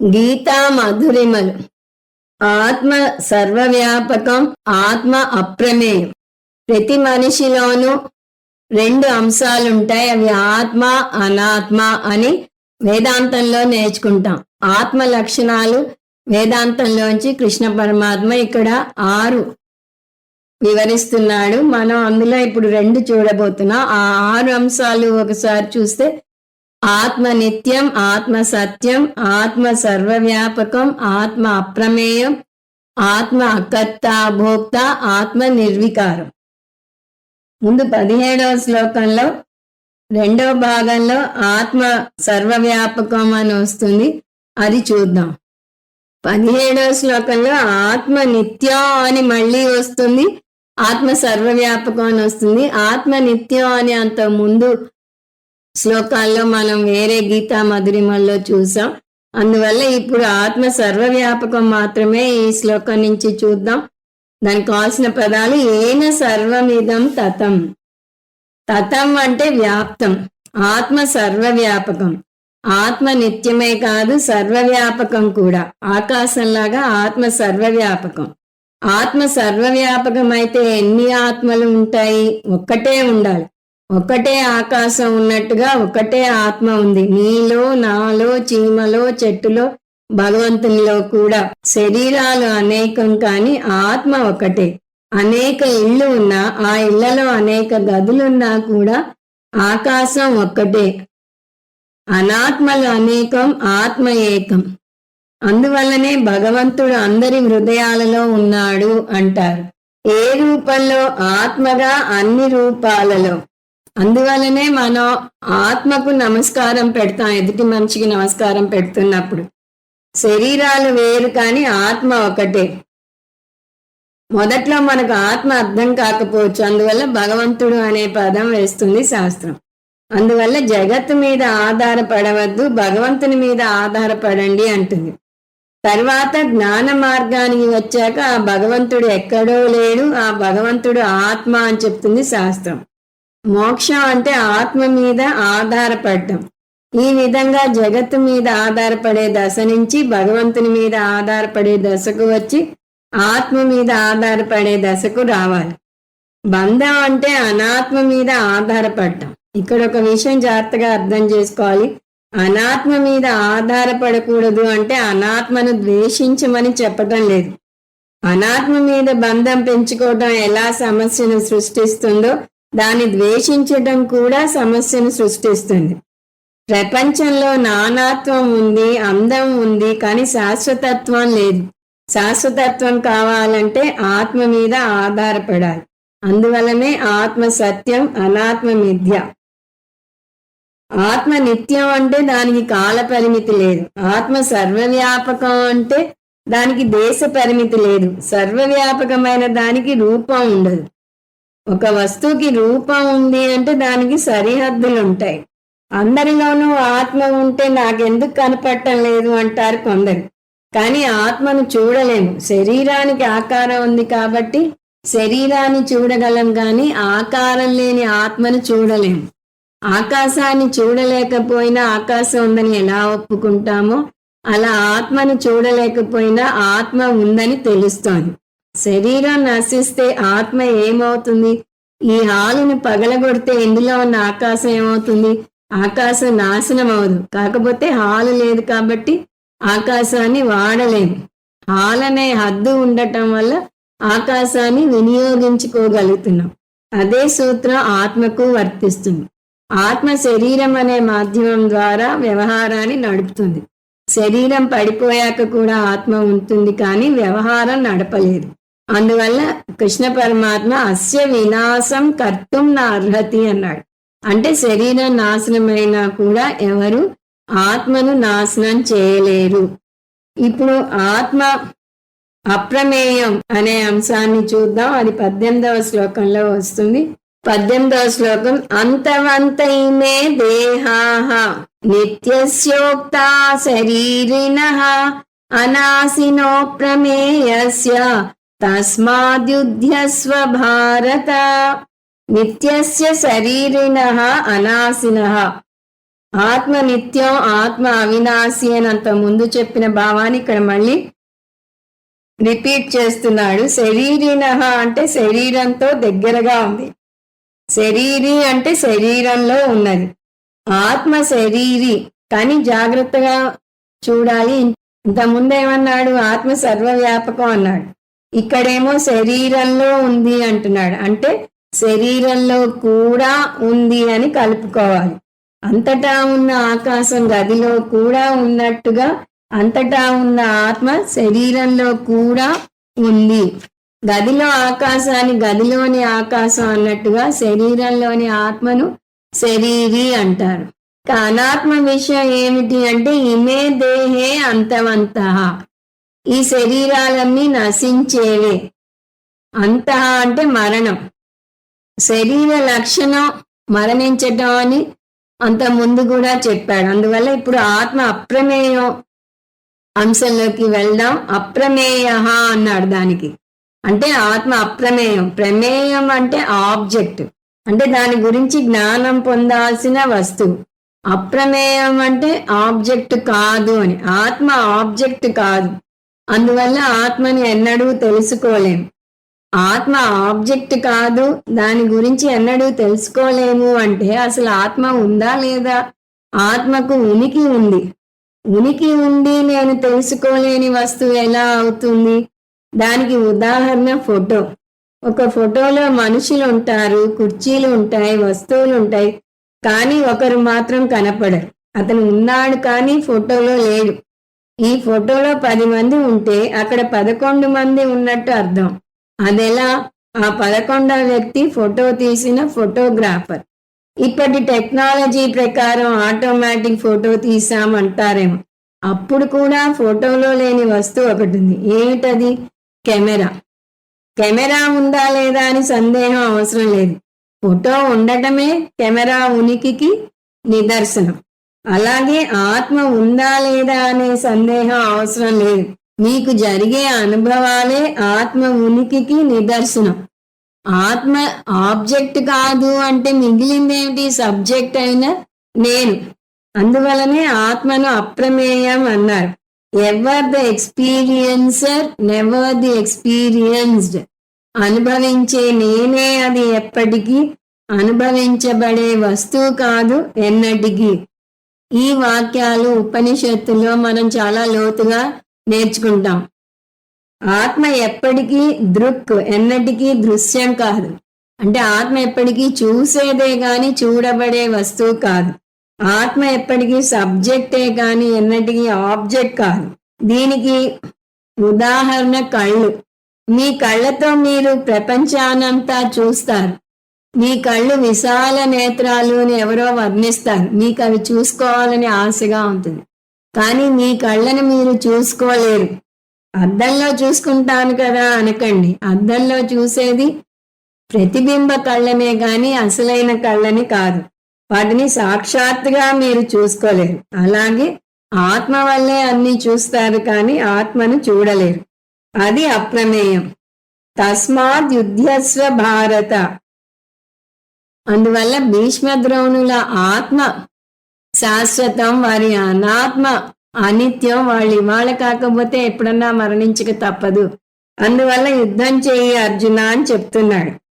గీతా మధురిమలు ఆత్మ సర్వవ్యాపకం ఆత్మ అప్రమేయం ప్రతి మనిషిలోనూ రెండు అంశాలుంటాయి అవి ఆత్మ అనాత్మ అని వేదాంతంలో నేర్చుకుంటాం. ఆత్మ లక్షణాలు వేదాంతంలోంచి కృష్ణ పరమాత్మ ఇక్కడ ఆరు వివరిస్తున్నాడు. మనం అందులో ఇప్పుడు రెండు చూడబోతున్నాం. ఆ ఆరు అంశాలు ఒకసారి చూస్తే ఆత్మ నిత్యం ఆత్మ సత్యం ఆత్మ సర్వవ్యాపకం ఆత్మ అప్రమేయం ఆత్మ అకర్త భోక్త ఆత్మ నిర్వికారం ముందు పదిహేడవ శ్లోకంలో రెండవ భాగంలో ఆత్మ సర్వవ్యాపకం అని వస్తుంది. అది చూద్దాం. పదిహేడవ శ్లోకంలో ఆత్మ నిత్యం అని మళ్ళీ వస్తుంది. ఆత్మ సర్వవ్యాపకం అని వస్తుంది. ఆత్మ నిత్యం అని అంత ముందు శ్లోకాల్లో మనం వేరే గీతా మధురిమల్లో చూసాం. అందువల్ల ఇప్పుడు ఆత్మ సర్వవ్యాపకం మాత్రమే ఈ శ్లోకం నుంచి చూద్దాం. దానికి కావాల్సిన పదాలు ఏన సర్వమిదం తతం. తతం అంటే వ్యాప్తం. ఆత్మ సర్వవ్యాపకం. ఆత్మ నిత్యమే కాదు సర్వవ్యాపకం కూడా. ఆకాశంలాగా ఆత్మ సర్వవ్యాపకం. ఆత్మ సర్వవ్యాపకం అయితే ఎన్ని ఆత్మలు ఉంటాయి? ఒక్కటే ఉండాలి. ఒకటే ఆకాశం ఉన్నట్టుగా ఒకటే ఆత్మ ఉంది. నీలో నాలో చీమలో చెట్టులో భగవంతునిలో కూడా శరీరాలు అనేకం కాని ఆత్మ ఒకటే. అనేక ఇళ్ళు ఉన్నా ఆ ఇళ్ళలో అనేక గదులున్నా కూడా ఆకాశం ఒక్కటే. అనాత్మలు అనేకం ఆత్మ ఏకం. అందువల్లనే భగవంతుడు అందరి హృదయాలలో ఉన్నాడు అంటారు. ఏ రూపంలో? ఆత్మగా అన్ని రూపాలలో. అందువలనే మనం ఆత్మకు నమస్కారం పెడతాం ఎదుటి మనిషికి నమస్కారం పెడుతున్నప్పుడు. శరీరాలు వేరు కానీ ఆత్మ ఒకటే. మొదట్లో మనకు ఆత్మ అర్థం కాకపోవచ్చు అందువల్ల భగవంతుడు అనే పదం వేస్తుంది శాస్త్రం. అందువల్ల జగత్తు మీద ఆధారపడవద్దు భగవంతుని మీద ఆధారపడండి అంటుంది. తర్వాత జ్ఞాన మార్గానికి వచ్చాక ఆ భగవంతుడు ఎక్కడో లేడు ఆ భగవంతుడు ఆత్మ అని చెప్తుంది శాస్త్రం. మోక్షం అంటే ఆత్మ మీద ఆధారపడటం ఈ విధంగా జగత్తు మీద ఆధారపడే దశ నుంచి భగవంతుని మీద ఆధారపడే దశకు వచ్చి ఆత్మ మీద ఆధారపడే దశకు రావాలి. బంధం అంటే అనాత్మ మీద ఆధారపడటం ఇక్కడ ఒక విషయం జాగ్రత్తగా అర్థం చేసుకోవాలి. అనాత్మ మీద ఆధారపడకూడదు అంటే అనాత్మను ద్వేషించమని చెప్పటం లేదు. అనాత్మ మీద బంధం పెంచుకోవటం ఎలా సమస్యను సృష్టిస్తుందో దాన్ని ద్వేషించడం కూడా సమస్యను సృష్టిస్తుంది. ప్రపంచంలో నానాత్వం ఉంది అందం ఉంది కానీ శాశ్వతత్వం లేదు. శాశ్వతత్వం కావాలంటే ఆత్మ మీద ఆధారపడాలి. అందువలనే ఆత్మ సత్యం అనాత్మ మిథ్య. ఆత్మ నిత్యం అంటే దానికి కాల పరిమితి లేదు. ఆత్మ సర్వవ్యాపకం అంటే దానికి దేశ పరిమితి లేదు. సర్వవ్యాపకమైన దానికి రూపం ఉండదు. ఒక వస్తువుకి రూపం ఉంది అంటే దానికి సరిహద్దులు ఉంటాయి అందరిలోనూ ఆత్మ ఉంటే నాకెందుకు కనపడటం లేదు అంటారు కొందరు. కానీ ఆత్మను చూడలేము. శరీరానికి ఆకారం ఉంది కాబట్టి శరీరాన్ని చూడగలం కానీ ఆకారం లేని ఆత్మను చూడలేము. ఆకాశాన్ని చూడలేకపోయినా ఆకాశం ఉందని ఎలా ఒప్పుకుంటామో అలా ఆత్మను చూడలేకపోయినా ఆత్మ ఉందని తెలుస్తోంది. శరీరం నశిస్తే ఆత్మ ఏమవుతుంది? ఈ హాలుని పగలగొడితే ఇందులో ఉన్న ఆకాశం ఏమవుతుంది? ఆకాశం నాశనం అవదు కాకపోతే హాలు లేదు కాబట్టి ఆకాశాన్ని వాడలేము. హాల్ అనే హద్దు ఉండటం వల్ల ఆకాశాన్ని వినియోగించుకోగలుగుతున్నాం. అదే సూత్రం ఆత్మకు వర్తిస్తుంది. ఆత్మ శరీరం అనే మాధ్యమం ద్వారా వ్యవహారాన్ని నడుపుతుంది. శరీరం పడిపోయాక కూడా ఆత్మ ఉంటుంది కానీ వ్యవహారం నడపలేదు. అందువల్ల కృష్ణ పరమాత్మ అస్య వినాశం కర్తం నా అర్హతి అన్నాడు. అంటే శరీరం నాశనమైనా కూడా ఎవరు ఆత్మను నాశనం చేయలేరు. ఇప్పుడు ఆత్మ అప్రమేయం అనే అంశాన్ని చూద్దాం. అది పద్దెనిమిదవ శ్లోకంలో వస్తుంది. పద్దెనిమిదవ శ్లోకం అంతవంతైమే దేహాహ నిత్యస్యోక్తా శరీరిణ అనాసినో ప్రమేయస్య తస్మాద్యుధ్యస్వ భారత నిత్యస్య శరీరిణ అనాసిన. ఆత్మ నిత్యం ఆత్మ అవినాశి అని అంత ముందు చెప్పిన భావాన్ని ఇక్కడ మళ్ళీ రిపీట్ చేస్తున్నాడు. శరీరిన అంటే శరీరంతో దగ్గరగా ఉంది. శరీరి అంటే శరీరంలో ఉన్నది. ఆత్మ శరీరి. కానీ జాగ్రత్తగా చూడాలి. ఇంత ముందేమన్నాడు ఆత్మ సర్వవ్యాపకం అన్నాడు. ఇక్కడేమో శరీరంలో ఉంది అంటున్నాడు. అంటే శరీరంలో కూడా ఉంది అని కలుపుకోవాలి. అంతటా ఉన్న ఆకాశం గదిలో కూడా ఉన్నట్టుగా అంతటా ఉన్న ఆత్మ శరీరంలో కూడా ఉంది. గదిలో ఆకాశాన్ని గదిలోని ఆకాశం అన్నట్టుగా శరీరంలోని ఆత్మను శరీరి అంటారు. అనాత్మ విషయం ఏమిటి అంటే ఇమే దేహే అంతవంత. ఈ శరీరాలన్నీ నశించేవే. అంత అంటే మరణం. శరీర లక్షణం మరణించటం అని అంత ముందు కూడా చెప్పాడు. అందువల్ల ఇప్పుడు ఆత్మ అప్రమేయం అంశంలోకి వెళ్దాం. అప్రమేయ అన్నాడు దానికి. అంటే ఆత్మ అప్రమేయం. ప్రమేయం అంటే ఆబ్జెక్ట్. అంటే దాని గురించి జ్ఞానం పొందాల్సిన వస్తువు. అప్రమేయం అంటే ఆబ్జెక్ట్ కాదు అని. ఆత్మ ఆబ్జెక్ట్ కాదు. అందువల్ల ఆత్మని ఎన్నడూ తెలుసుకోలేము. ఆత్మ ఆబ్జెక్ట్ కాదు దాని గురించి ఎన్నడూ తెలుసుకోలేము అంటే అసలు ఆత్మ ఉందా లేదా? ఆత్మకు ఉనికి ఉంది. ఉనికి ఉండి నేను తెలుసుకోలేని వస్తువు ఎలా అవుతుంది? దానికి ఉదాహరణ ఫోటో. ఒక ఫోటోలో మనుషులు ఉంటారు కుర్చీలు ఉంటాయి వస్తువులు ఉంటాయి కానీ ఒకరు మాత్రం కనపడరు. అతను ఉన్నాడు కానీ ఫోటోలో లేడు. ఈ ఫోటోలో పది మంది ఉంటే అక్కడ పదకొండు మంది ఉన్నట్టు అర్థం. అదెలా? ఆ పదకొండవ వ్యక్తి ఫోటో తీసిన ఫోటోగ్రాఫర్. ఇప్పటి టెక్నాలజీ ప్రకారం ఆటోమేటిక్ ఫోటో తీసామంటారేమో. అప్పుడు కూడా ఫోటోలో లేని వస్తువు ఒకటి ఉంది. ఏమిటది? కెమెరా. కెమెరా ఉందా లేదా అని సందేహం అవసరం లేదు. ఫోటో ఉండటమే కెమెరా ఉనికికి నిదర్శనం. అలాగే ఆత్మ ఉందా లేదా అనే సందేహం అవసరం లేదు. మీకు జరిగే అనుభవాలే ఆత్మ ఉనికికి నిదర్శనం. ఆత్మ ఆబ్జెక్ట్ కాదు అంటే మిగిలిందేమిటి సబ్జెక్ట్ అయిన నేను. అందువలనే ఆత్మను అప్రమేయం అన్నారు. Ever the experiencer never the experienced అనుభవించే నేనే అది ఎప్పటికీ. అనుభవించబడే వస్తువు కాదు ఎన్నటికీ. ఈ వాక్యాలు ఉపనిషత్తులో మనం చాలా లోతుగా నేర్చుకుంటాం. ఆత్మ ఎప్పటికీ దృక్ ఎన్నటికీ దృశ్యం కాదు. అంటే ఆత్మ ఎప్పటికీ చూసేదే కానీ చూడబడే వస్తువు కాదు. ఆత్మ ఎప్పటికీ సబ్జెక్టే కానీ ఎన్నటికీ ఆబ్జెక్ట్ కాదు. దీనికి ఉదాహరణ కళ్ళు. మీ కళ్ళతో మీరు ప్రపంచానంతా చూస్తారు. మీ కళ్ళు విశాల నేత్రాలు అని ఎవరో వర్ణిస్తారు. మీకు అవి చూసుకోవాలని ఆశగా ఉంటుంది. కానీ మీ కళ్ళని మీరు చూసుకోలేరు. అద్దంలో చూసుకుంటాను కదా అనకండి. అద్దంలో చూసేది ప్రతిబింబ కళ్ళనే కానీ అసలైన కళ్ళని కాదు. వాటిని సాక్షాత్తుగా మీరు చూసుకోలేరు. అలాగే ఆత్మ వల్లే అన్ని చూస్తారు కానీ ఆత్మను చూడలేరు. అది అప్రమేయం. తస్మాత్ యుద్ధస్వ భారత. అందువల్ల భీష్మద్రోణుల ఆత్మ శాశ్వతం వారి అనాత్మ అనిత్యం వాళ్ళు ఇవాళ కాకపోతే ఎప్పుడన్నా మరణించక తప్పదు. అందువల్ల యుద్ధం చేయి అర్జున అని చెప్తున్నాడు.